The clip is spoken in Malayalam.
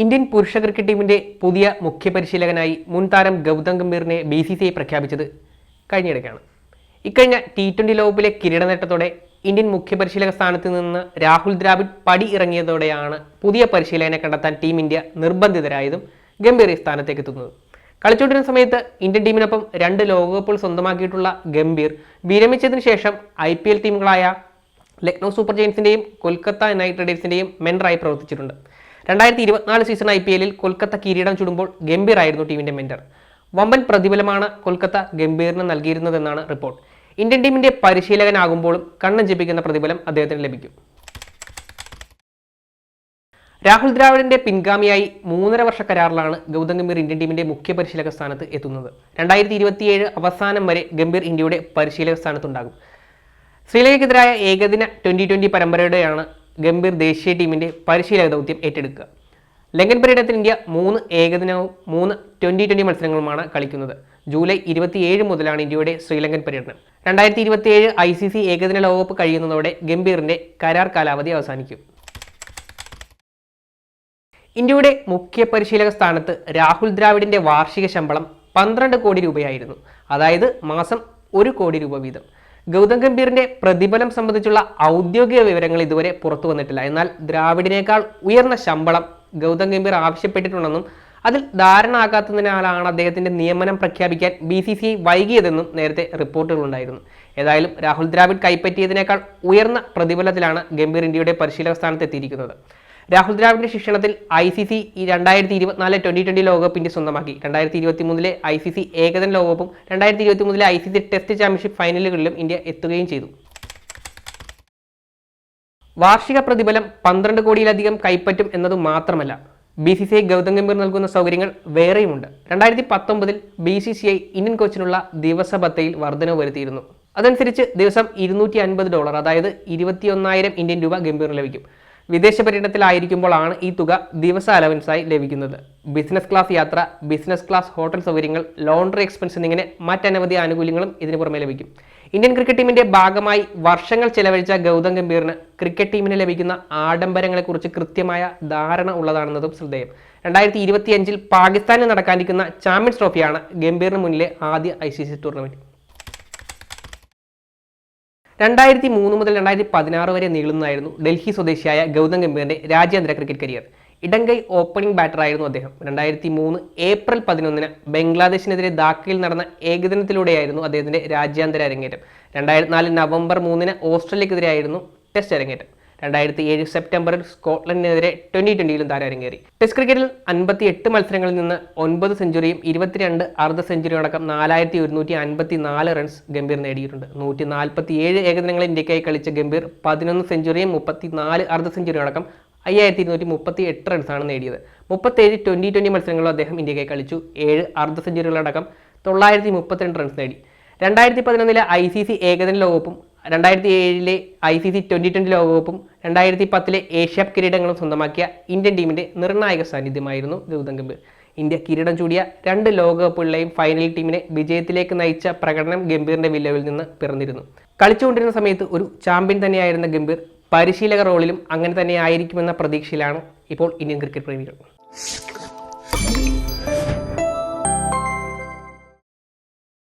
ഇന്ത്യൻ പുരുഷ ക്രിക്കറ്റ് ടീമിന്റെ പുതിയ മുഖ്യ പരിശീലകനായി മുൻ താരം ഗൗതം ഗംഭീറിനെ ബി സി സി ഐ പ്രഖ്യാപിച്ചത് കഴിഞ്ഞിടയ്ക്കാണ്. ഇക്കഴിഞ്ഞ ടി ട്വന്റി ലോകകപ്പിലെ കിരീട നേട്ടത്തോടെ ഇന്ത്യൻ മുഖ്യ പരിശീലക സ്ഥാനത്ത് നിന്ന് രാഹുൽ ദ്രാവിഡ് പടി ഇറങ്ങിയതോടെയാണ് പുതിയ പരിശീലകനെ കണ്ടെത്താൻ ടീം ഇന്ത്യ നിർബന്ധിതരായതും ഗംഭീർ ഈ സ്ഥാനത്തേക്ക് എത്തുന്നത്. കളിച്ചുകൊണ്ടിരുന്ന സമയത്ത് ഇന്ത്യൻ ടീമിനൊപ്പം രണ്ട് ലോകകപ്പുകൾ സ്വന്തമാക്കിയിട്ടുള്ള ഗംഭീർ വിരമിച്ചതിന് ശേഷം ഐ പി എൽ ടീമുകളായ ലക്നൗ സൂപ്പർ ജയൻസിന്റെയും കൊൽക്കത്ത നൈറ്റ് റൈഡേഴ്സിന്റെയും മെൻറായി പ്രവർത്തിച്ചിട്ടുണ്ട്. രണ്ടായിരത്തി ഇരുപത്തിനാല് സീസൺ ഐ പി എല്ലിൽ കൊൽക്കത്ത കിരീടം ചുടുമ്പോൾ ഗംഭീർ ആയിരുന്നു ടീമിന്റെ മെന്റർ വമ്പൻ പ്രതിഫലമാണ് കൊൽക്കത്ത ഗംഭീറിന് നൽകിയിരുന്നതെന്നാണ് റിപ്പോർട്ട് ഇന്ത്യൻ ടീമിന്റെ പരിശീലകനാകുമ്പോഴും കണ്ണൻ ജപിക്കുന്ന പ്രതിഫലം അദ്ദേഹത്തിന് ലഭിക്കും. രാഹുൽ ദ്രാവിഡിന്റെ പിൻഗാമിയായി മൂന്നര വർഷ കരാറിലാണ് ഗൗതം ഗംഭീർ ഇന്ത്യൻ ടീമിന്റെ മുഖ്യ പരിശീലക സ്ഥാനത്ത് എത്തുന്നത്. രണ്ടായിരത്തി ഇരുപത്തിയേഴ് അവസാനം വരെ ഗംഭീർ ഇന്ത്യയുടെ പരിശീലക സ്ഥാനത്തുണ്ടാകും. ശ്രീലങ്കയ്ക്കെതിരായ ഏകദിന ട്വന്റി ട്വന്റി പരമ്പരയുടെയാണ് ഗംഭീർ ദേശീയ ടീമിന്റെ പരിശീലക ദൗത്യം ഏറ്റെടുക്കുക. ലങ്കൻ പര്യടനത്തിൽ ഇന്ത്യ മൂന്ന് ഏകദിനവും മൂന്ന് ട്വന്റി ട്വന്റി മത്സരങ്ങളുമാണ് കളിക്കുന്നത്. ജൂലൈ ഇരുപത്തിയേഴ് മുതലാണ് ഇന്ത്യയുടെ ശ്രീലങ്കൻ പര്യടനം. രണ്ടായിരത്തി ഇരുപത്തിയേഴ് ഐ സി സി ഏകദിന ലോകകപ്പ് കഴിയുന്നതോടെ ഗംഭീറിന്റെ കരാർ കാലാവധി അവസാനിക്കും. ഇന്ത്യയുടെ മുഖ്യ പരിശീലക സ്ഥാനത്ത് രാഹുൽ ദ്രാവിഡിന്റെ വാർഷിക ശമ്പളം പന്ത്രണ്ട് കോടി രൂപയായിരുന്നു. അതായത് മാസം ഒരു കോടി രൂപ വീതം. ഗൗതം ഗംഭീറിന്റെ പ്രതിഫലം സംബന്ധിച്ചുള്ള ഔദ്യോഗിക വിവരങ്ങൾ ഇതുവരെ പുറത്തു വന്നിട്ടില്ല. എന്നാൽ ദ്രാവിഡിനേക്കാൾ ഉയർന്ന ശമ്പളം ഗൗതം ഗംഭീർ ആവശ്യപ്പെട്ടിട്ടുണ്ടെന്നും അതിൽ ധാരണ ആകാത്തതിനാലാണ് അദ്ദേഹത്തിന്റെ നിയമനം പ്രഖ്യാപിക്കാൻ ബി സി സി വൈകിയതെന്നും നേരത്തെ റിപ്പോർട്ടുകളുണ്ടായിരുന്നു. ഏതായാലും രാഹുൽ ദ്രാവിഡ് കൈപ്പറ്റിയതിനേക്കാൾ ഉയർന്ന പ്രതിഫലത്തിലാണ് ഗംഭീർ ഇന്ത്യയുടെ പരിശീലക സ്ഥാനത്ത് എത്തിയിരിക്കുന്നത് രാഹുൽ ദ്രാവിഡിന്റെ ശിക്ഷണത്തിൽ ഐ സി സി ഈ രണ്ടായിരത്തി ഇരുപത്തിനാല് ട്വന്റി ട്വന്റി ലോകകപ്പ് ഇന്ത്യ സ്വന്തമാക്കി. രണ്ടായിരത്തി ഇരുപത്തി മൂന്നിലെ ഐ സി സി ഏകദിന ലോകകപ്പും രണ്ടായിരത്തി ഇരുപത്തി മൂന്നിലെ I C C test championship ഫൈനലുകളിലും India എത്തുകയും ചെയ്തു. വാർഷിക പ്രതിഫലം പന്ത്രണ്ട് കോടിയിലധികം കൈപ്പറ്റും എന്നത് മാത്രമല്ല B C C I Gautam Gambhir നൽകുന്ന സൗകര്യങ്ങൾ വേറെയുമുണ്ട്. രണ്ടായിരത്തി പത്തൊമ്പതിൽ B C C I Indian കോച്ചിനുള്ള ദിവസ ഭത്തയിൽ വർധനവ് വരുത്തിയിരുന്നു. അതനുസരിച്ച് ദിവസം ഇരുന്നൂറ്റി അൻപത് ഡോളർ അതായത് ഇരുപത്തിയൊന്നായിരം ഇന്ത്യൻ രൂപ ഗംഭീർ ലഭിക്കും. വിദേശ പര്യടനത്തിലായിരിക്കുമ്പോഴാണ് ഈ തുക ദിവസ അലവൻസായി ലഭിക്കുന്നത്. ബിസിനസ് ക്ലാസ് യാത്ര ബിസിനസ് ക്ലാസ് ഹോട്ടൽ സൗകര്യങ്ങൾ ലോണ്ടറി എക്സ്പെൻസ് എന്നിങ്ങനെ മറ്റനവധി ആനുകൂല്യങ്ങളും ഇതിനു പുറമെ ലഭിക്കും. ഇന്ത്യൻ ക്രിക്കറ്റ് ടീമിന്റെ ഭാഗമായി വർഷങ്ങൾ ചെലവഴിച്ച ഗൗതം ഗംഭീറിന് ക്രിക്കറ്റ് ടീമിന് ലഭിക്കുന്ന ആഡംബരങ്ങളെക്കുറിച്ച് കൃത്യമായ ധാരണ ഉള്ളതാണെന്നതും ശ്രദ്ധേയം. രണ്ടായിരത്തി ഇരുപത്തിയഞ്ചിൽ പാകിസ്ഥാനിൽ നടക്കാനിരിക്കുന്ന ചാമ്പ്യൻസ് ട്രോഫിയാണ് ഗംഭീറിന് മുന്നിലെ ആദ്യ ഐ സി സി ടൂർണമെന്റ്. രണ്ടായിരത്തി മൂന്ന് മുതൽ രണ്ടായിരത്തി പതിനാറ് വരെ നീളുന്നതായിരുന്നു ഡൽഹി സ്വദേശിയായ ഗൗതം ഗംഭീറിന്റെ രാജ്യാന്തര ക്രിക്കറ്റ് കരിയർ. ഇടങ്കൈ ഓപ്പണിംഗ് ബാറ്ററായിരുന്നു അദ്ദേഹം. രണ്ടായിരത്തി മൂന്ന് ഏപ്രിൽ പതിനൊന്നിന് ബംഗ്ലാദേശിനെതിരെ ധാക്കയിൽ നടന്ന ഏകദിനത്തിലൂടെയായിരുന്നു അദ്ദേഹത്തിന്റെ രാജ്യാന്തര അരങ്ങേറ്റം. രണ്ടായിരത്തി നാല് നവംബർ മൂന്നിന് ഓസ്ട്രേലിയക്കെതിരെയായിരുന്നു ടെസ്റ്റ് അരങ്ങേറ്റം. രണ്ടായിരത്തി ഏഴ് സെപ്റ്റംബറിൽ സ്കോട്ട്ലൻഡിനെതിരെ ട്വന്റി ട്വന്റിയിലും താരം അരങ്ങേറി ടെസ്റ്റ് ക്രിക്കറ്റിൽ അൻപത്തി എട്ട് മത്സരങ്ങളിൽ നിന്ന് ഒൻപത് സെഞ്ചുറിയും ഇരുപത്തിരണ്ട് അർദ്ധ സെഞ്ചുറിയും അടക്കം നാലായിരത്തി ഒരുന്നൂറ്റി അൻപത്തി നാല് റൺസ് ഗംഭീർ നേടിയിട്ടുണ്ട്. നൂറ്റി നാൽപ്പത്തി ഏഴ് ഏകദിനങ്ങളിൽ ഇന്ത്യക്കായി കളിച്ച ഗംഭീർ പതിനൊന്ന് സെഞ്ചുറിയും മുപ്പത്തി നാല് അർദ്ധ സെഞ്ചുറിയും അടക്കം അയ്യായിരത്തി ഇരുന്നൂറ്റി മുപ്പത്തി എട്ട് റൺസാണ് നേടിയത്. മുപ്പത്തേഴ് ട്വന്റി ട്വന്റി മത്സരങ്ങളും അദ്ദേഹം ഇന്ത്യക്കായി കളിച്ചു. ഏഴ് അർദ്ധ സെഞ്ചുറികളടക്കം തൊള്ളായിരത്തി മുപ്പത്തിരണ്ട് റൺസ് നേടി. രണ്ടായിരത്തി പതിനൊന്നിലെ ഐ സി സി ഏകദിന ലോകകപ്പും രണ്ടായിരത്തി ഏഴിലെ I C C twenty twenty ലോകകപ്പും രണ്ടായിരത്തി പത്തിലെ ഏഷ്യ കിരീടങ്ങളും സ്വന്തമാക്കിയ ഇന്ത്യൻ ടീമിന്റെ നിർണായക സാന്നിധ്യമായിരുന്നു ഗൗതം ഗംഭീർ. ഇന്ത്യ കിരീടം ചൂടിയ രണ്ട് ലോകകപ്പുകളിലെയും ഫൈനൽ ടീമിനെ വിജയത്തിലേക്ക് നയിച്ച പ്രകടനം ഗംഭീറിന്റെ വില്ലവിൽ നിന്ന് പിറന്നിരുന്നു. കളിച്ചുകൊണ്ടിരുന്ന സമയത്ത് ഒരു ചാമ്പ്യൻ തന്നെയായിരുന്ന ഗംഭീർ പരിശീലക റോളിലും അങ്ങനെ തന്നെ ആയിരിക്കുമെന്ന പ്രതീക്ഷയിലാണ് ഇപ്പോൾ ഇന്ത്യൻ ക്രിക്കറ്റ് പ്രേമികൾ.